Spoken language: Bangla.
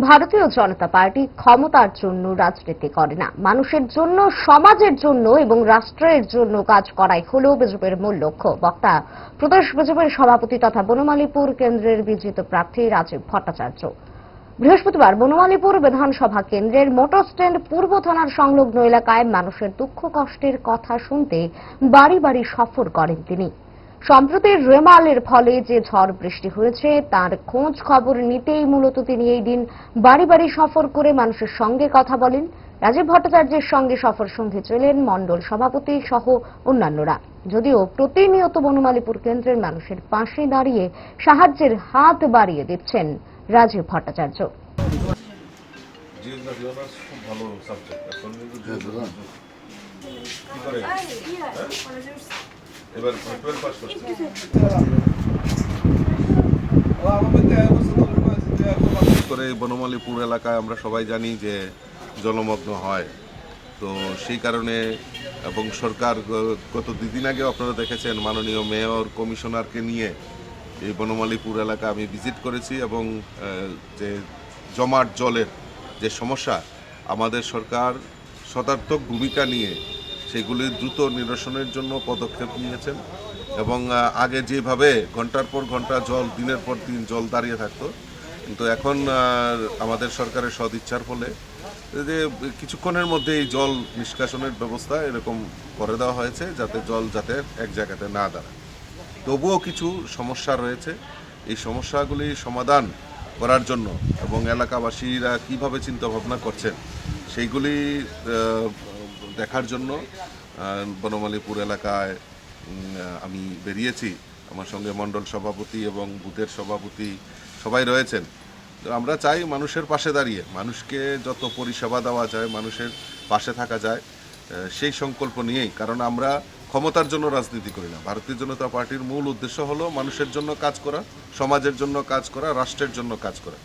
ভারতীয় জনতা পার্টি ক্ষমতার জন্য রাজনীতি করে না। মানুষের জন্য, সমাজের জন্য এবং রাষ্ট্রের জন্য কাজ করাই হল বিজেপির মূল লক্ষ্য। বক্তা প্রদেশ বিজেপির সভাপতি তথা বনমালীপুর কেন্দ্রের বিজিত প্রার্থী রাজীব ভট্টাচার্য। বৃহস্পতিবার বনমালীপুর বিধানসভা কেন্দ্রের মোটর স্ট্যান্ড পূর্ব থানার সংলগ্ন এলাকায় মানুষের দুঃখ কষ্টের কথা শুনতে বাড়ি বাড়ি সফর করেন তিনি। সম্প্রতি রেমালের ফলে যে ঝড় বৃষ্টি হয়েছে তার খোঁজ খবর নিতেই মূলত তিনি এই দিন বাড়ি বাড়ি সফর করে মানুষের সঙ্গে কথা বলেন। রাজীব ভট্টাচার্যের সঙ্গে সফর সঙ্গে চলেন মণ্ডল সভাপতি সহ অন্যান্যরা। যদিও প্রতিনিয়ত বনমালীপুর কেন্দ্রের মানুষের পাশে দাঁড়িয়ে সাহায্যের হাত বাড়িয়ে দিচ্ছেন রাজীব ভট্টাচার্য। ভালো সাবজেক্ট বনমালীপুর এলাকায় আমরা সবাই জানি যে জলমগ্ন হয়। তো সেই কারণে এবং সরকার গত দুদিন আগে আপনারা দেখেছেন মাননীয় মেয়র, কমিশনারকে নিয়ে এই বনমালীপুর এলাকা আমি ভিজিট করেছি এবং যে জমাট জলের যে সমস্যা, আমাদের সরকার সদার্থক ভূমিকা নিয়ে সেগুলি দ্রুত নিরসনের জন্য পদক্ষেপ নিয়েছেন এবং আগে যেভাবে ঘণ্টার পর ঘণ্টা জল, দিনের পর দিন জল দাঁড়িয়ে থাকতো, কিন্তু এখন আমাদের সরকারের সদিচ্ছার ফলে যে কিছুক্ষণের মধ্যে এই জল নিষ্কাশনের ব্যবস্থা এরকম করে দেওয়া হয়েছে যাতে জল যাতে এক জায়গাতে না দাঁড়ায়। তবুও কিছু সমস্যা রয়েছে। এই সমস্যাগুলি সমাধান করার জন্য এবং এলাকাবাসীরা কীভাবে চিন্তা ভাবনা করছেন, সেইগুলি দেখার জন্য বনমালীপুর এলাকায় আমি বেরিয়েছি। আমার সঙ্গে মণ্ডল সভাপতি এবং বুথের সভাপতি সবাই রয়েছেন। তো আমরা চাই মানুষের পাশে দাঁড়িয়ে, মানুষকে যত পরিষেবা দেওয়া যায়, মানুষের পাশে থাকা যায় সেই সংকল্প নিয়েই। কারণ আমরা ক্ষমতার জন্য রাজনীতি করি না। ভারতীয় জনতা পার্টির মূল উদ্দেশ্য হলো মানুষের জন্য কাজ করা, সমাজের জন্য কাজ করা, রাষ্ট্রের জন্য কাজ করা।